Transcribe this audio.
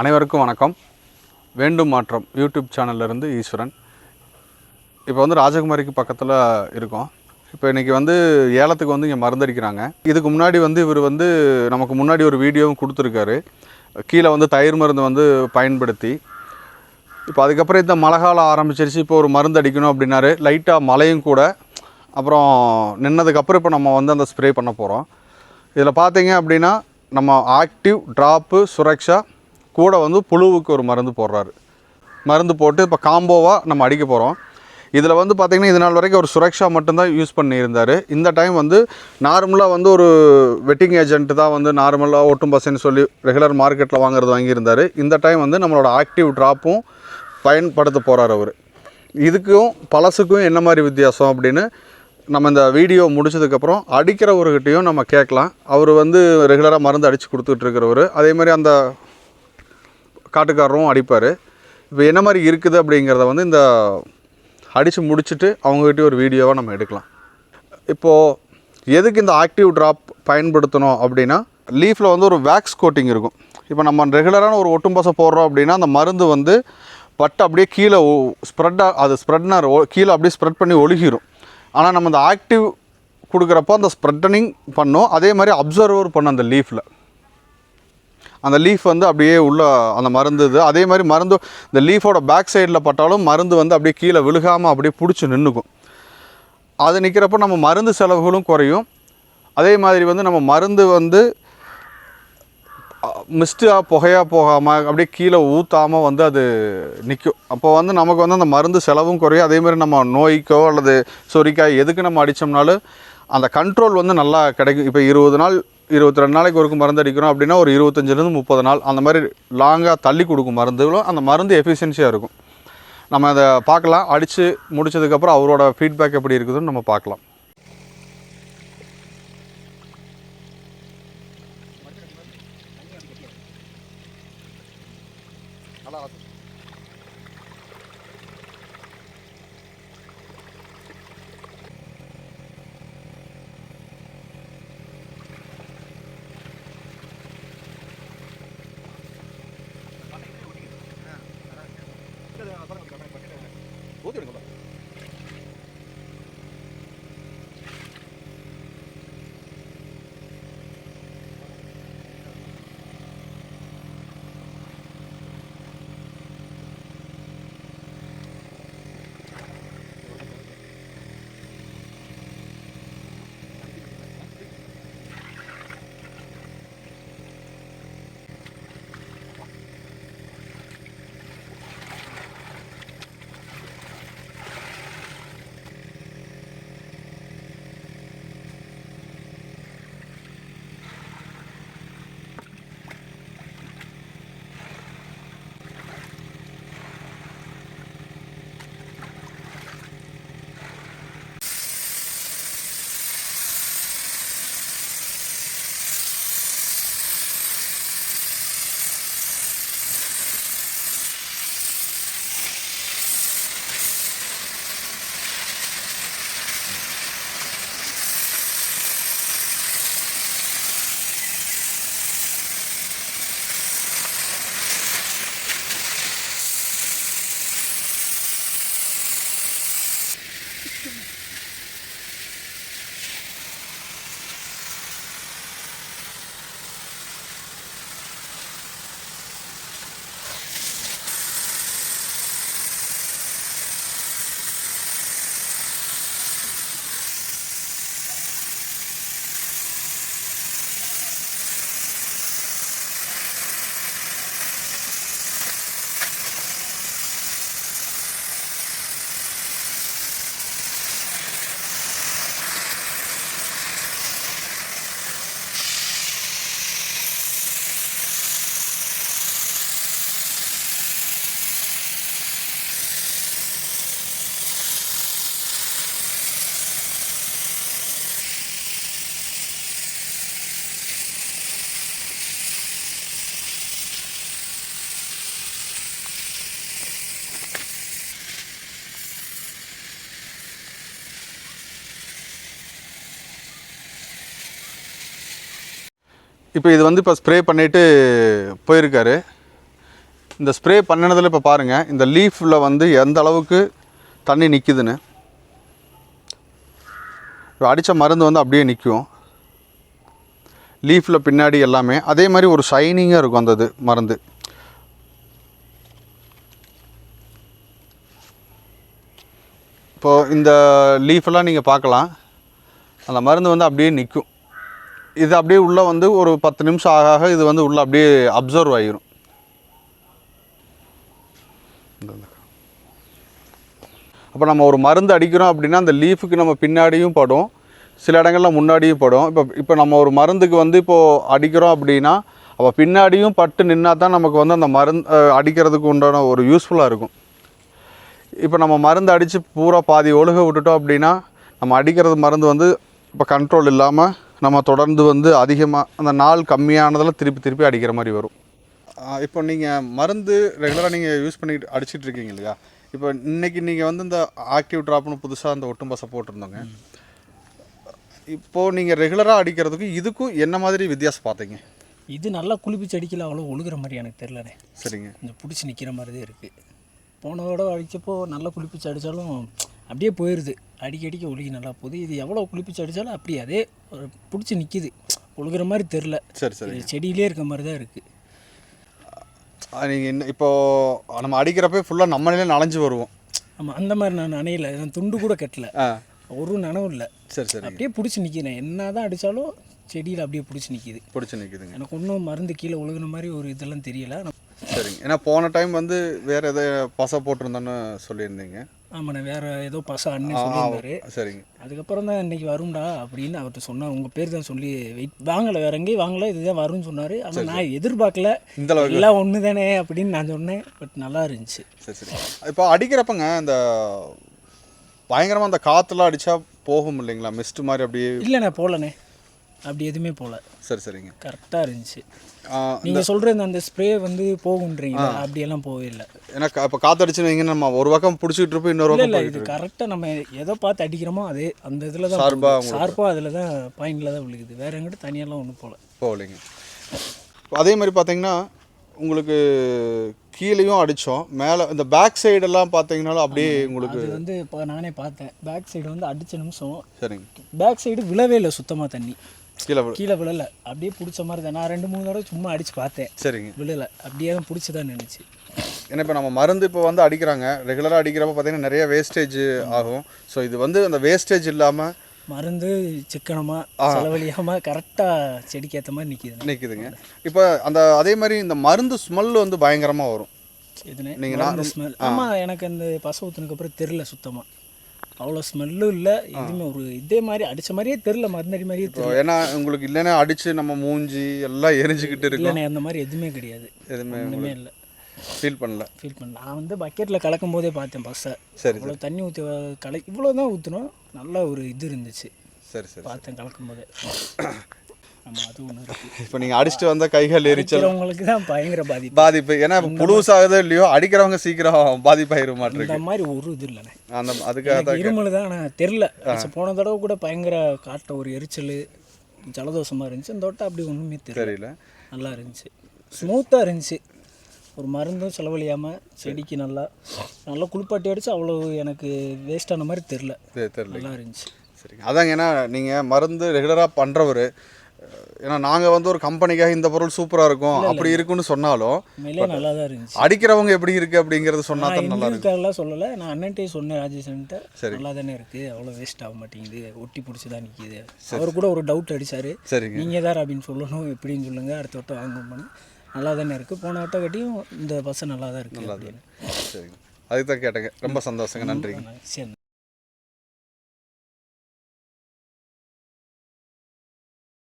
அனைவருக்கும் வணக்கம். வேண்டும் மாற்றம். யூடியூப் சேனல்லேருந்து ஈஸ்வரன். இப்போ வந்து ராஜகுமாரிக்கு பக்கத்தில் இருக்கோம். இப்போ இன்றைக்கி வந்து ஏலத்துக்கு வந்து இங்கே மருந்தடிக்கிறாங்க. இதுக்கு முன்னாடி வந்து இவர் வந்து நமக்கு முன்னாடி ஒரு வீடியோவும் கொடுத்துருக்காரு. கீழே வந்து தயிர் மருந்து வந்து பயன்படுத்தி. இப்போ அதுக்கப்புறம் இந்த மழை காலம் ஆரம்பிச்சிருச்சு. இப்போ ஒரு மருந்து அடிக்கணும் அப்படின்னாரு. லைட்டாக மழையும் கூட. அப்புறம் நின்னதுக்கப்புறம் இப்போ நம்ம வந்து அந்த ஸ்ப்ரே பண்ண போகிறோம் இதில் பார்த்தீங்க அப்படின்னா நம்ம ஆக்டிவ் ட்ராப்பு சுரக்ஷா கூட வந்து புழுவுக்கு ஒரு மருந்து போடுறாரு. மருந்து போட்டு இப்போ காம்போவாக நம்ம அடிக்க போகிறோம் இதில் வந்து பார்த்திங்கன்னா இது நாள் வரைக்கும் ஒரு சுரக்ஷா மட்டும்தான் யூஸ் பண்ணியிருந்தார். இந்த டைம் வந்து நார்மலாக வந்து ஒரு வெட்டிங் ஏஜென்ட் தான் வந்து நார்மலாக ஒட்டும் பஸ்ன்னு சொல்லி ரெகுலர் மார்க்கெட்டில் வாங்குறது வாங்கியிருந்தார். இந்த டைம் வந்து நம்மளோட ஆக்டிவ் ட்ராப்பும் பயன்படுத்த போகிறார் அவர். இதுக்கும் பழசுக்கும் என்ன மாதிரி வித்தியாசம் அப்படின்னு நம்ம இந்த வீடியோ முடிச்சதுக்கப்புறம் அடிக்கிறவர்கிட்டையும் நம்ம கேட்கலாம். அவர் வந்து ரெகுலராக மருந்து அடித்து கொடுத்துட்ருக்கிறவர் அதே மாதிரி அந்த காட்டுக்காரரும் அடிப்பார். இப்போ என்ன மாதிரி இருக்குது அப்படிங்கிறத வந்து இந்த அடித்து முடிச்சுட்டு அவங்ககிட்ட ஒரு வீடியோவாக நம்ம எடுக்கலாம். இப்போது எதுக்கு இந்த ஆக்டிவ் ட்ராப் பயன்படுத்தணும் அப்படின்னா லீஃபில் வந்து ஒரு வேக்ஸ் கோட்டிங் இருக்கும். இப்போ நம்ம ரெகுலரான ஒரு ஒட்டும் போடுறோம் அப்படின்னா அந்த மருந்து வந்து பட்டு அப்படியே கீழே ஸ்ப்ரெட்டாக அது ஸ்ப்ரெட்னர் கீழே அப்படியே ஸ்ப்ரெட் பண்ணி ஒழுகிரும். ஆனால் நம்ம இந்த ஆக்டிவ் கொடுக்குறப்போ அந்த ஸ்ப்ரெட்டனிங் பண்ணோம். அதே மாதிரி அப்சர்வர் பண்ணும் அந்த லீஃபில் அந்த லீஃப் வந்து அப்படியே உள்ளே அந்த மருந்து இது. அதே மாதிரி மருந்து இந்த லீஃபோட பேக் சைடில் பட்டாலும் மருந்து வந்து அப்படியே கீழே விழுகாமல் அப்படியே பிடிச்சி நின்றுக்கும் அது நிற்கிறப்ப நம்ம மருந்து செலவுகளும் குறையும். அதே மாதிரி வந்து நம்ம மருந்து வந்து மிஸ்டாக புகையாக போகாமல் அப்படியே கீழே ஊற்றாமல் வந்து அது நிற்கும் அப்போ வந்து நமக்கு வந்து அந்த மருந்து செலவும் குறையும். அதேமாதிரி நம்ம நோய்க்கோ அல்லது சொரிக்காய் எதுக்கு நம்ம அடித்தோம்னாலும் அந்த கண்ட்ரோல் வந்து நல்லா கிடைக்கும். இப்போ இருபது நாள் இருபத்தி ரெண்டு நாளைக்கு ஒருக்கு மருந்து அடிக்கிறோம் அப்படின்னா ஒரு இருபத்தஞ்சிலேருந்து முப்பது நாள் அந்த மாதிரி லாங்காக தள்ளி கொடுக்கும் மருந்துகளும் அந்த மருந்து எஃபிஷியன்சியாக இருக்கும். நம்ம அதை பார்க்கலாம். அடித்து முடிச்சதுக்கப்புறம் அவரோட ஃபீட்பேக் எப்படி இருக்குதுன்னு நம்ம பார்க்கலாம். இப்போ இது வந்து இப்போ ஸ்ப்ரே பண்ணிவிட்டு போயிருக்காரு. இந்த ஸ்ப்ரே பண்ணினதில் இப்போ பாருங்கள் இந்த லீஃபில் வந்து எந்த அளவுக்கு தண்ணி நிற்குதுன்னு அடித்த மருந்து வந்து அப்படியே நிற்கும் லீஃபில் பின்னாடி எல்லாமே அதே மாதிரி ஒரு ஷைனிங்காக இருக்கும் அந்த இது மருந்து. இப்போது இந்த லீஃபெல்லாம் நீங்கள் பார்க்கலாம். அந்த மருந்து வந்து அப்படியே நிற்கும் இது அப்படியே உள்ளே வந்து ஒரு பத்து நிமிஷம் ஆக ஆக இது வந்து உள்ளே அப்படியே அப்சர்வ் ஆகிரும் அப்போ நம்ம ஒரு மருந்து அடிக்கிறோம் அப்படின்னா அந்த லீஃபுக்கு நம்ம பின்னாடியும் படும். சில இடங்களில் முன்னாடியும் படும். இப்போ இப்போ நம்ம ஒரு மருந்துக்கு வந்து இப்போது அடிக்கிறோம் அப்படின்னா அப்போ பின்னாடியும் பட்டு நின்னா தான் நமக்கு வந்து அந்த மருந்து அடிக்கிறதுக்கு உண்டான ஒரு யூஸ்ஃபுல்லாக இருக்கும். இப்போ நம்ம மருந்து அடித்து பூரா பாதி ஒழுக விட்டுட்டோம் அப்படின்னா நம்ம அடிக்கிறது மருந்து வந்து இப்போ கண்ட்ரோல் இல்லாமல் நம்ம தொடர்ந்து வந்து அதிகமாக அந்த நாள் கம்மியானதில் திருப்பி திருப்பி அடிக்கிற மாதிரி வரும். இப்போ நீங்கள் மருந்து ரெகுலராக நீங்கள் யூஸ் பண்ணிட்டு அடிச்சிட்டு இருக்கீங்க இல்லையா? இப்போ இன்னைக்கு நீங்கள் வந்து இந்த ஆக்டிவ் ட்ராப்னு புதுசாக அந்த ஒட்டும் பசை போட்டிருந்தோங்க இப்போது நீங்கள் ரெகுலராக அடிக்கிறதுக்கு இதுக்கும் என்ன மாதிரி வித்தியாசம் பார்த்தீங்க? இது நல்லா குளிப்பிச்சு அடிக்கல அவ்வளோ ஒழுகுற மாதிரி எனக்கு தெரிலண்ணே சரிங்க. கொஞ்சம் பிடிச்சி நிற்கிற மாதிரி தான் இருக்குது போன தடவை அடித்தப்போ நல்லா குளிப்பிச்சு அடித்தாலும் அப்படியே போயிடுது அடிக்க அடிக்க ஒழுகி நல்லா போகுது. இது எவ்வளோ குளிப்பிச்சு அடித்தாலும் அப்படியே அதே பிடிச்சி நிற்கிது ஒழுகுற மாதிரி தெரில சரி சரி செடியிலே இருக்க மாதிரி தான் இருக்குது நீங்கள் இன்னும் இப்போது நம்ம அடிக்கிறப்ப ஃபுல்லாக நம்மளே நனைஞ்சு வருவோம். ஆமாம் அந்த மாதிரி நான் நனையல. நான் துண்டு கூட கட்டல. ஒரு நனவும் இல்லை. சரி சரி அப்படியே பிடிச்சி நிற்கிறேன் என்ன தான் அடித்தாலும் செடியில் அப்படியே பிடிச்சி நிற்கிது பிடிச்சி நிற்குதுங்க எனக்கு ஒன்றும் மருந்து கீழே ஒழுகுன மாதிரி ஒரு இதெல்லாம் தெரியல. சரிங்க. ஏன்னா போன டைம் வந்து வேறு எதை பசை போட்டிருந்தோன்னு சொல்லியிருந்தீங்க. ஆமாண்ணே வேறு ஏதோ பசா அண்ணன் சொல்லியிருந்தாரு. சரிங்க. அதுக்கப்புறம் தான் இன்னைக்கு வரும்டா அப்படின்னு அவர்கிட்ட சொன்னார். உங்கள் பேர் தான் சொல்லி வெயிட் வாங்கலை வேற எங்கேயும் வாங்கல இதுதான் வரும்னு சொன்னார். ஆனால் நான் எதிர்பார்க்கல. இந்த அளவுக்கு. எல்லாம் ஒன்று தானே அப்படின்னு நான் சொன்னேன். பட் நல்லா இருந்துச்சு. சரி சரி. இப்போ அடிக்கிறப்பங்க இந்த பயங்கரமாக அந்த காற்றுலாம் அடித்தா போகும் இல்லைங்களா? மிஸ்ட் மாதிரி அப்படியே இல்லைண்ணே போகலண்ணே. அப்படி எதுவுமே போகல. சரி சரிங்க. கரெக்டாக இருந்துச்சு. நீங்கள் சொல்கிற அந்த ஸ்ப்ரே வந்து போகுன்றீங்களா? அப்படியெல்லாம் போகவே இல்லை. ஏன்னா இப்போ காற்று அடிச்சுன்னு நம்ம ஒரு பக்கம் பிடிச்சிட்டு இருப்போம் இன்னொரு இல்லை பக்கம் இல்லை இது கரெக்டாக நம்ம எதை பார்த்து அடிக்கிறோமோ அதே அந்த இதில் தான் சார்பா ஷார்ப்பாக அதில் தான் பாயிண்டில் தான் விழுகுது. வேற எங்கிட்ட தனியாலாம் ஒன்றும் போகல. போகலைங்க. அதே மாதிரி பார்த்தீங்கன்னா உங்களுக்கு கீழேயும் அடித்தோம் மேலே இந்த பேக் சைடெல்லாம் பார்த்தீங்கன்னாலும் அப்படியே உங்களுக்கு வந்து இப்போ நானே பார்த்தேன். பேக் சைடு வந்து அடித்த நிமிஷம். சரிங்க. பேக் சைடு விழவே இல்லை சுத்தமாக தண்ணி. கீழே கீழே விழல. அப்படியே பிடிச்ச மாதிரி தான். நான் ரெண்டு மூணு தடவை சும்மா அடிச்சு பார்த்தேன். சரிங்க. விழல. அப்படியே தான் பிடிச்சி தான் நினைச்சு ஏன்னா இப்போ நம்ம மருந்து இப்போ வந்து அடிக்கிறாங்க. ரெகுலராக அடிக்கிறப்ப பார்த்தீங்கன்னா நிறைய வேஸ்டேஜ் ஆகும். ஸோ இது வந்து அந்த வேஸ்டேஜ் இல்லாமல் மருந்து சிக்கனமாக செலவழியாமல் கரெக்டாக செடிக்கு ஏற்ற மாதிரி நிற்கிது நிற்குதுங்க இப்போ அந்த அதே மாதிரி இந்த மருந்து ஸ்மெல் வந்து பயங்கரமாக வரும். இதுனே நீங்க மருந்து ஸ்மெல் ஆமாம் எனக்கு அந்த பச ஊற்றுனதுக்கு அப்புறம் தெரில சுத்தமாக அவ்வளோ ஸ்மெல்லும் இல்லை எதுவுமே ஒரு இதே மாதிரி அடித்த மாதிரியே தெரில மருந்தடி மாதிரியே தெரியல. ஏன்னா உங்களுக்கு இல்லைன்னா அடித்து நம்ம மூஞ்சி எல்லாம் எரிஞ்சுக்கிட்டு இருக்கும். இல்லைண்ணே அந்த மாதிரி எதுவுமே கிடையாது. எதுவுமே ஒன்றுமே இல்லை. ஃபீல் பண்ணல. ஃபீல் பண்ண நான் வந்து பக்கெட்டில் கலக்கும் போதே பார்த்தேன் பஸ்ஸை சரி இவ்வளோ தண்ணி ஊற்றி கலை இவ்வளோ தான் ஊற்றணும் நல்ல ஒரு இது இருந்துச்சு. சரி சரி பார்த்தேன் கலக்கும் போதே அது ஒன்று இருக்குது இப்போ நீங்கள் அடிச்சுட்டு வந்த கைகள் எரிச்சல். இருக்கிறவங்களுக்கு தான் பயங்கர பாதிப்பு. பாதிப்பு. ஏன்னா இப்போ புழு சாகுதோ இல்லையோ அடிக்கிறவங்க சீக்கிரம் பாதிப்பாயிர மாட்டிருக்கு. இந்த மாதிரி ஒரு இது இல்லைண்ணே. அந்த அதுக்காக தான் இருமல் தான் ஆனால் தெரில போன தடவை கூட பயங்கர காட்ட ஒரு எரிச்சல் ஜலதோஷமாக இருந்துச்சு. இந்த வட்டம் அப்படி ஒன்றுமே தெரியல. நல்லா இருந்துச்சு. ஸ்மூத்தாக இருந்துச்சு. ஒரு மருந்தும் செலவழியாமல் செடிக்கு நல்லா நல்லா குளிப்பாட்டி அடிச்சு அவ்வளோ எனக்கு வேஸ்டான மாதிரி தெரில நல்லா இருந்துச்சு. சரிங்க. அதாங்க ஏன்னா நீங்கள் மருந்து ரெகுலராக பண்ணுறவர் ஏன்னா நாங்கள் வந்து ஒரு கம்பெனிக்காக இந்த பொருள் சூப்பராக இருக்கும் அப்படி இருக்குன்னு சொன்னாலும் நல்லா தான் இருந்துச்சு. அடிக்கிறவங்க எப்படி இருக்கு அப்படிங்கிறது சொன்னா தான் நல்லா இருக்காலாம் சொல்லலை. நான் அண்ணன்ட்டே சொன்னேன் ராஜேஷன்ட்ட. நல்லா தானே இருக்குது அவ்வளோ வேஸ்ட் ஆக மாட்டேங்குது ஒட்டி பிடிச்சி தான் நிற்கிது அவர் கூட ஒரு டவுட் அடிச்சார். சரிங்க. நீங்கள் தான் அப்படின்னு சொல்லணும் எப்படின்னு சொல்லுங்கள் அடுத்த வட்டம் வாங்கணும்னு நல்லா தானே இருக்குது போன வட்டம் கட்டியும் இந்த பஸ்ஸு நல்லா தான் இருக்குது அப்படின்னு. சரிங்க. அதுக்கு தான் கேட்டேங்க. ரொம்ப சந்தோஷங்க. நன்றிங்க. சரி.